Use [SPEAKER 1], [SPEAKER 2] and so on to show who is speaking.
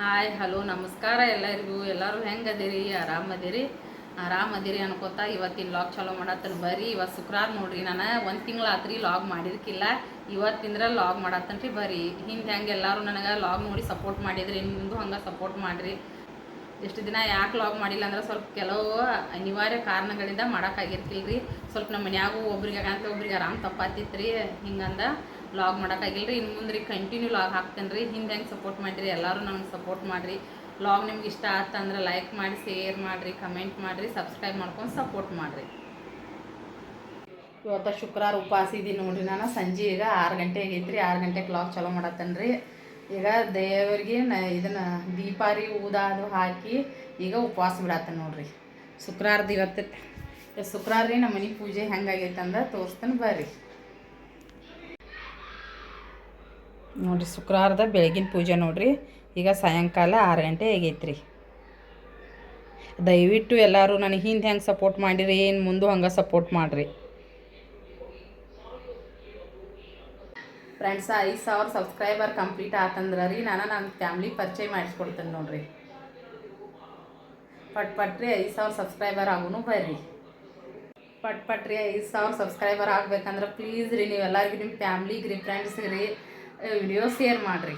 [SPEAKER 1] Hi hello ನಮಸ್ಕಾರ ಎಲ್ಲರಿಗೂ. ಎಲ್ಲರೂ ಹೆಂಗೆ ಅದಿರಿ ಆರಾಮದಿರಿ? ಆರಾಮದಿರಿ ಅನ್ಕೋತಾ ಇವತ್ತಿನ ಲಾಗ್ ಚಲೋ ಮಾಡತ್ತನ. ಬರ್ರಿ ಇವತ್ತು ಶುಕ್ರವಾರ ನೋಡ್ರಿ ನಾನು. ಒಂದು ತಿಂಗಳು ಆತ್ರಿ ಲಾಗ್ ಮಾಡಿರ್ಕಿಲ್ಲ ಇವತ್ತಿಂದ್ರೆ ಲಾಗ್ ಮಾಡತ್ತನ್ರಿ ಬರ್ರಿ ಹಿಂದೆ ಹೆಂಗೆ ಎಲ್ಲರೂ ನನಗೆ ಲಾಗ್ ನೋಡಿ ಸಪೋರ್ಟ್ ಮಾಡಿದ್ರಿ ನಿಮ್ಮದು ಹಂಗೆ ಸಪೋರ್ಟ್ ಮಾಡಿರಿ. ಎಷ್ಟು ದಿನ ಯಾಕೆ ಲಾಗ್ ಮಾಡಿಲ್ಲ ಅಂದ್ರೆ ಸ್ವಲ್ಪ ಕೆಲವು ಅನಿವಾರ್ಯ ಕಾರಣಗಳಿಂದ ಮಾಡೋಕ್ಕಾಗಿರ್ತಿಲ್ಲ ರೀ ಸ್ವಲ್ಪ ನಮ್ಮ ಮನ್ಯಾಗೂ ಒಬ್ರಿಗೆ ಆಗಂತ ಒಬ್ರಿಗೆ ಆರಾಮ್ ತಪ್ಪಾತಿತ್ತು ರೀ ಹಿಂಗಂದ ಲಾಗ್ ಮಾಡೋಕ್ಕಾಗಿಲ್ಲ ರೀ ಇನ್ನು ಮುಂದೆ ಕಂಟಿನ್ಯೂ ಲಾಗ್ ಹಾಕ್ತೇನೆ ರೀ ಹಿಂದೆ ಹೆಂಗೆ ಸಪೋರ್ಟ್ ಮಾಡಿರಿ? ಎಲ್ಲರೂ ನಮ್ಗೆ ಸಪೋರ್ಟ್ ಮಾಡಿರಿ. ಲಾಗ್ ನಿಮ್ಗೆ ಇಷ್ಟ ಆತಂದ್ರೆ ಲೈಕ್ ಮಾಡಿ ಶೇರ್ ಮಾಡಿರಿ ಕಮೆಂಟ್ ಮಾಡಿರಿ ಸಬ್ಸ್ಕ್ರೈಬ್ ಮಾಡ್ಕೊಂಡು ಸಪೋರ್ಟ್ ಮಾಡಿರಿ. ಇವತ್ತು ಶುಕ್ರವಾರ ಉಪವಾಸ ಇದ್ದೀನಿ ನೋಡ್ರಿ ನಾನು. ಸಂಜೆ ಈಗ ಆರು ಗಂಟೆಗೆ ಐತ್ರಿ ಆರು ಗಂಟೆಗೆ ಲಾಗ್ ಚಲೋ ಮಾಡತ್ತೇನೆ ಈಗ ದೇವರಿಗೆ ನ ಇದನ್ನು ದೀಪಾರಿ ಊದಾದು ಹಾಕಿ ಈಗ ಉಪವಾಸ ಬಿಡತ್ತ ನೋಡ್ರಿ. ಶುಕ್ರವಾರದ ಇವತ್ತು ಶುಕ್ರವಾರ ರೀ ನಮ್ಮ ಮನೆ ಪೂಜೆ ಹೆಂಗಾಗೈತೆ ಅಂದ್ರೆ ತೋರಿಸ್ತಾನೆ ಬರ್ರಿ. ನೋಡ್ರಿ ಶುಕ್ರವಾರದ ಬೆಳಗಿನ ಪೂಜೆ ನೋಡ್ರಿ. ಈಗ ಸಾಯಂಕಾಲ ಆರು ಗಂಟೆ ಆಗೈತ್ರಿ. ದಯವಿಟ್ಟು ಎಲ್ಲರೂ ನನಗೆ ಹಿಂದೆ ಹೆಂಗೆ ಸಪೋರ್ಟ್ ಮಾಡಿರಿ, ಏನು ಮುಂದೆ ಹಂಗೆ ಸಪೋರ್ಟ್ ಮಾಡಿರಿ. ಫ್ರೆಂಡ್ಸ್ ಐದು ಸಾವಿರ ಸಬ್ಸ್ಕ್ರೈಬರ್ ಕಂಪ್ಲೀಟ್ ಆತಂದ್ರೆ ರೀ ನಾನು ನನ್ನ ಫ್ಯಾಮ್ಲಿ ಪರಿಚಯ ಮಾಡಿಸ್ಕೊಡ್ತೇನೆ ನೋಡ್ರಿ. ಪಟ್ ಪಟ್ರಿ ಐದು ಸಾವಿರ ಸಬ್ಸ್ಕ್ರೈಬರ್ ಆಗುನು ಬರ್ರಿ. ಪಟ್ ಪಟ್ರಿ ಐದು ಸಾವಿರ ಸಬ್ಸ್ಕ್ರೈಬರ್ ಆಗ್ಬೇಕಂದ್ರೆ ಪ್ಲೀಸ್ ರೀ ನೀವೆಲ್ಲರಿಗೂ ನಿಮ್ಮ ಫ್ಯಾಮ್ಲಿಗೆ ರೀ ಫ್ರೆಂಡ್ಸ್ಗೆ ರೀ ವಿಡಿಯೋ ಶೇರ್ ಮಾಡಿರಿ.